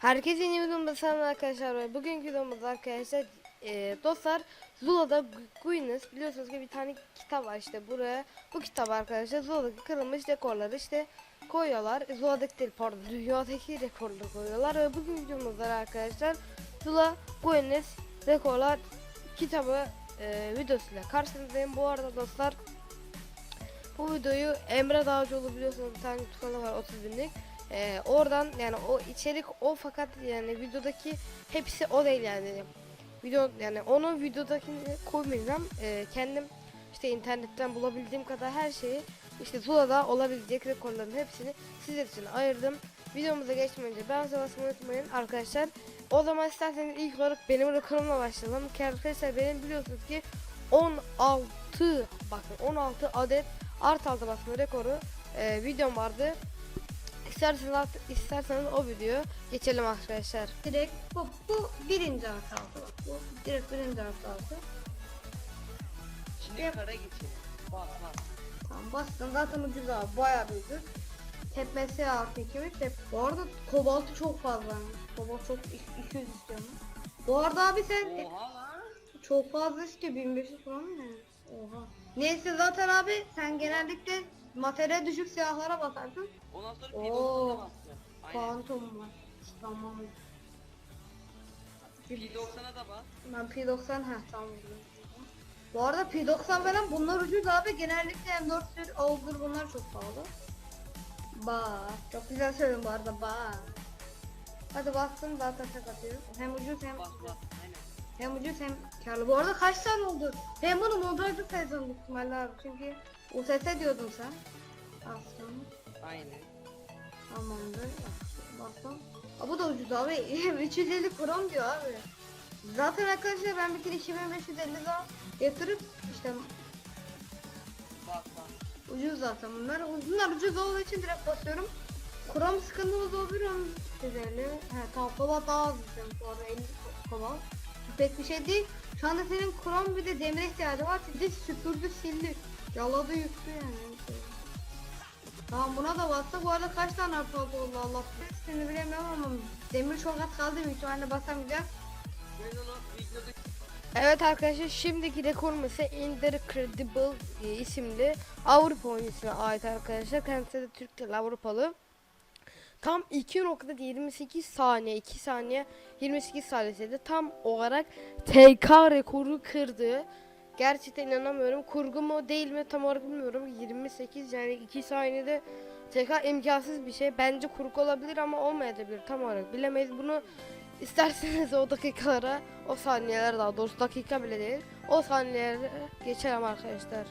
Herkese yeni videomda selam arkadaşlar. ve Bugünkü videomuzda arkadaşlar e, dostlar Zula'da Gu- Guinness biliyorsunuz ki bir tane kitap var işte buraya. Bu kitap arkadaşlar Zula'daki kırılmış rekorları işte koyuyorlar. Zula'daki değil pardon dünyadaki rekorları koyuyorlar ve bugün videomuzda arkadaşlar Zula Guinness rekorlar kitabı e, videosuyla karşınızdayım. Bu arada dostlar bu videoyu Emre Dağcıoğlu biliyorsunuz bir tane kanalı var 30 binlik. Ee, oradan yani o içerik o fakat yani videodaki hepsi o değil yani. Video yani onun videodakini koymayacağım. Ee, kendim işte internetten bulabildiğim kadar her şeyi işte Zula'da olabilecek rekorların hepsini sizler için ayırdım. Videomuza geçmeden önce ben basmayı unutmayın arkadaşlar. O zaman isterseniz ilk olarak benim rekorumla başlayalım. Ki arkadaşlar benim biliyorsunuz ki 16 bakın 16 adet art alta basma rekoru e, videom vardı. İsterseniz, isterseniz o videoyu geçelim arkadaşlar. Direkt bu, bu birinci artı altı bak. Bu direkt birinci artı altı. Şimdi Yap. kara geçelim. Bak bak. Tamam bastın zaten ucuz abi bayağı bir ucuz. Tepmesi artı 2 mi? Tep bu arada kobaltı çok fazla. Kobalt çok ik- 200 istiyorum. Bu arada abi sen Oha lan. çok fazla istiyor 1500 falan mı? Oha. Neyse zaten abi sen genellikle materyal düşük silahlara basarsın. Ondan sonra Oo. P90'a bastı. Aynen. Kuantum var. Tamam. P90'a da bas. Ben P90 ha tamam. Bu arada P90 falan bunlar ucuz abi genellikle M4 Augur bunlar çok pahalı. Bak çok güzel söyledin bu arada bak. Hadi bastım zaten tek atıyorum. Hem ucuz hem Bas bas. Aynen. Hem ucuz hem karlı. Bu arada kaç tane oldu? Ben bunu montajlı büyük ihtimalle abi çünkü USS diyordun sen. Aslında. Aynen. Tamamdır. Bastım. Aa, bu da ucuz abi. 350 kron diyor abi. Zaten arkadaşlar ben bir kere 2550 daha yatırıp işte bas. ucuz zaten bunlar. Bunlar ucuz olduğu için direkt basıyorum. Krom sıkıntımız olabilir onun üzerine. He tamam kola daha az istedim bu arada 50 kola. Pek bir şey değil. Şu anda senin krom bir de demir ihtiyacı var. De süpürdü sildi. Yaladı yıktı yani. Tamam buna da bastı. Bu arada kaç tane artı oldu Allah. Seni bilemiyorum ama demir çok az kaldı büyük ihtimalle videoda Evet arkadaşlar şimdiki rekorum ise Incredible isimli Avrupa oyuncusuna ait arkadaşlar. Kendisi de Türk değil Avrupalı. Tam 2.28 saniye 2 saniye 28 saniyede tam olarak TK rekoru kırdı. Gerçekten inanamıyorum. Kurgu mu değil mi tam olarak bilmiyorum. 28 yani 2 saniyede TK imkansız bir şey. Bence kurgu olabilir ama olmayabilir tam olarak. Bilemeyiz bunu isterseniz o dakikalara, o saniyeler daha doğrusu dakika bile değil. O saniyelere geçelim arkadaşlar.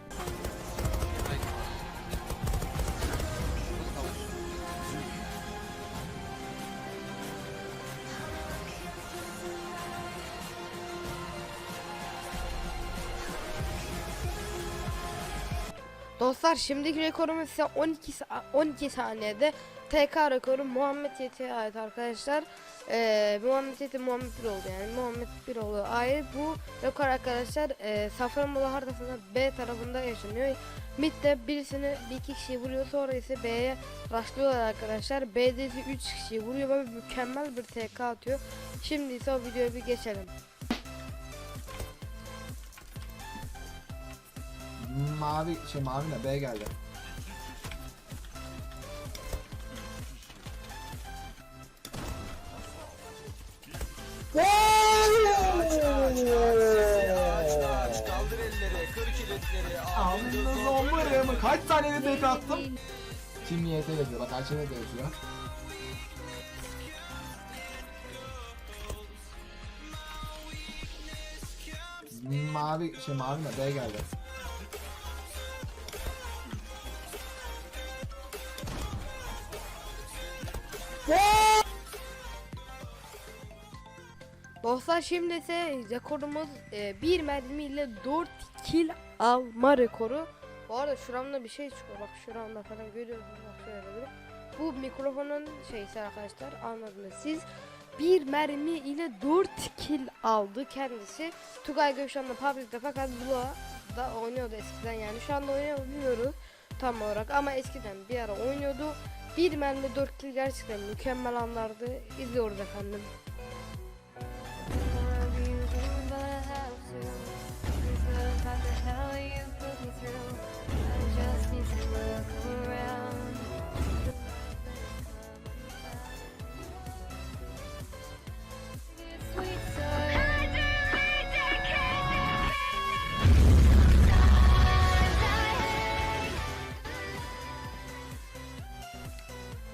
Dostlar şimdiki rekorumuz ise 12 sa- 12 saniyede TK rekoru Muhammed Yeti'ye ait arkadaşlar. Ee, Muhammed Yeti Muhammed bir oldu yani Muhammed bir oldu ait. Bu rekor arkadaşlar e, Safranbolu haritasında B tarafında yaşanıyor. Mid'de birisini bir iki kişiyi vuruyor sonra ise B'ye rushlıyorlar arkadaşlar. B'de ise 3 kişiyi vuruyor ve mükemmel bir TK atıyor. Şimdi ise o videoya bir geçelim. Mavi şey mavi ne B geldi. kaldır elleri, kır kilitleri. Kaç saniyede tek attım? Kim niyete yazıyor. Bak Ayşe de yazıyor. Mavi şey mavi ne B geldi. Dostlar şimdi ise rekorumuz e, bir mermiyle 4 kill alma rekoru. Bu arada şuramda bir şey çıkıyor. Bak şuramda falan görüyorsunuz. Bak şöyle bir. Bu mikrofonun şeysi arkadaşlar anladınız siz. Bir mermi ile 4 kill aldı kendisi. Tugay anda PUBG'de fakat Bula da oynuyordu eskiden yani. Şu anda bilmiyoruz tam olarak ama eskiden bir ara oynuyordu. Bir mermi 4 kill gerçekten mükemmel anlardı. İzliyoruz efendim.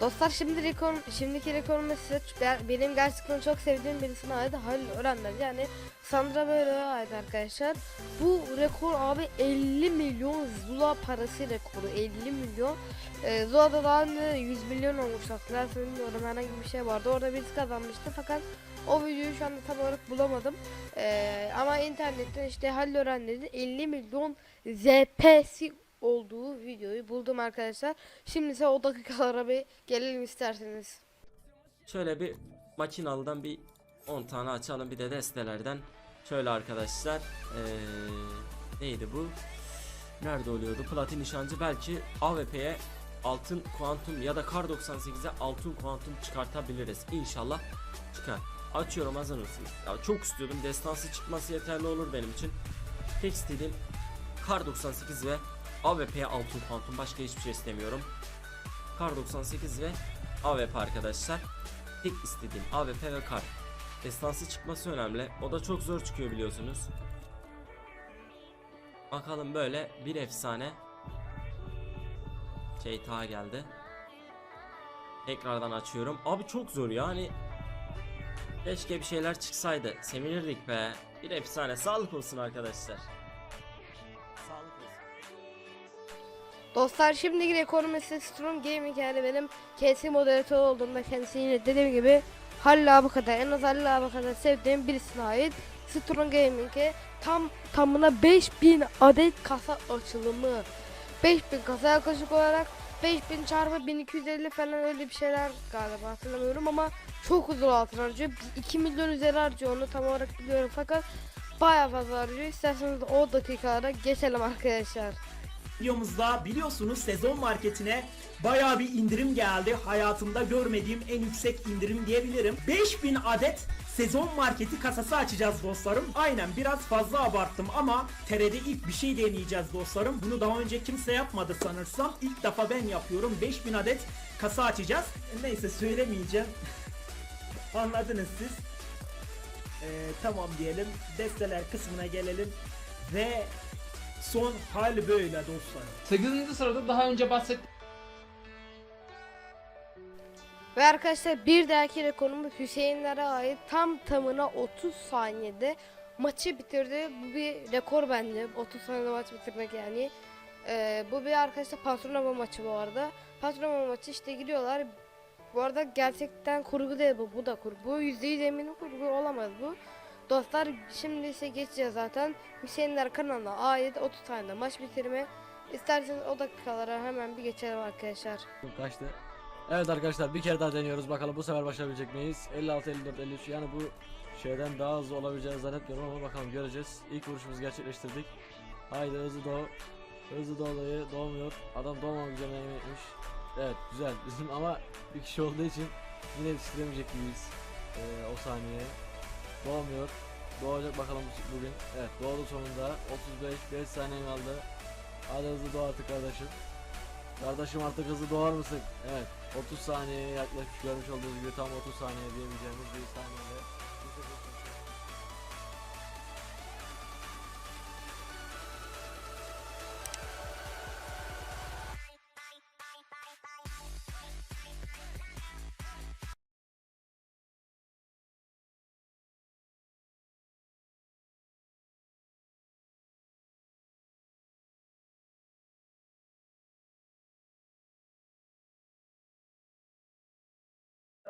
Dostlar şimdi rekor, şimdiki rekorumu size ben- benim gerçekten çok sevdiğim birisine ait Halil Öğrenmez yani Sandra Böyle'ye ait arkadaşlar. Bu rekor abi 50 milyon Zula parası rekoru 50 milyon. Ee, Zula'da daha önce 100 milyon olmuş hatırlarsanız bilmiyorum herhangi bir şey vardı orada birisi kazanmıştı fakat o videoyu şu anda tam olarak bulamadım. Ee, ama internetten işte Halil Öğrenmez'in 50 milyon ZP'si olduğu videoyu buldum arkadaşlar. Şimdi ise o dakikalara bir gelelim isterseniz. Şöyle bir makinalıdan bir 10 tane açalım bir de destelerden. Şöyle arkadaşlar eee, neydi bu? Nerede oluyordu? Platin nişancı belki AWP'ye altın kuantum ya da kar 98'e altın kuantum çıkartabiliriz. İnşallah çıkar. Açıyorum hazır mısınız? Ya çok istiyordum destansı çıkması yeterli olur benim için. Tek istediğim kar 98 ve AWP'ye altın kuantum başka hiçbir şey istemiyorum. Kar 98 ve AWP arkadaşlar. Tek istediğim AWP ve kar. Destansı çıkması önemli. O da çok zor çıkıyor biliyorsunuz. Bakalım böyle bir efsane. Şey ta geldi. Tekrardan açıyorum. Abi çok zor yani. Keşke bir şeyler çıksaydı. Sevinirdik be. Bir efsane. Sağlık olsun arkadaşlar. Dostlar şimdiki rekorum ise Strong Gaming. Yani benim KS moderatör olduğumda kendisi yine dediğim gibi Halil abi kadar en az Halil abi kadar sevdiğim birisine ait Strong Gaming'e tam tamına 5000 adet kasa açılımı. 5000 kasa yaklaşık olarak 5000 çarpı 1250 falan öyle bir şeyler galiba hatırlamıyorum ama çok uzun altın harcıyor. 2 milyon üzeri harcıyor onu tam olarak biliyorum fakat baya fazla harcıyor. İsterseniz o dakikalara geçelim arkadaşlar videomuzda biliyorsunuz sezon marketine baya bir indirim geldi. Hayatımda görmediğim en yüksek indirim diyebilirim. 5000 adet sezon marketi kasası açacağız dostlarım. Aynen biraz fazla abarttım ama TR'de ilk bir şey deneyeceğiz dostlarım. Bunu daha önce kimse yapmadı sanırsam. İlk defa ben yapıyorum. 5000 adet kasa açacağız. Neyse söylemeyeceğim. Anladınız siz. Ee, tamam diyelim. Desteler kısmına gelelim. Ve son hal böyle dostlar. 8. sırada daha önce bahsettiğim Ve arkadaşlar bir dahaki rekorumuz Hüseyinlere ait tam tamına 30 saniyede maçı bitirdi. Bu bir rekor bence 30 saniyede maç bitirmek yani. Ee, bu bir arkadaşlar patronama maçı bu arada. Patronama maçı işte gidiyorlar. Bu arada gerçekten kurgu değil bu. Bu da kurgu. Bu %100 eminim kurgu olamaz bu. Dostlar şimdi ise geçeceğiz zaten. Hüseyinler kanalına ait 30 saniyede maç bitirme. İsterseniz o dakikalara hemen bir geçelim arkadaşlar. Kaçtı? Evet arkadaşlar bir kere daha deniyoruz bakalım bu sefer başarabilecek miyiz? 56 54 53 yani bu şeyden daha hızlı olabileceğini zannetmiyorum ama bakalım göreceğiz. İlk vuruşumuzu gerçekleştirdik. Haydi hızlı doğu. Hızlı doğulayı doğmuyor. Adam doğmamak üzerine etmiş. Evet güzel bizim ama bir kişi olduğu için yine yetiştiremeyecek gibiyiz. Ee, o saniye. Doğmuyor. Doğacak bakalım bugün. Evet doğdu sonunda. 35 5 saniye kaldı. Hadi hızlı doğ artık kardeşim. Kardeşim artık hızlı doğar mısın? Evet. 30 saniyeye yaklaşmış görmüş olduğunuz gibi tam 30 saniye diyebileceğimiz bir saniyede.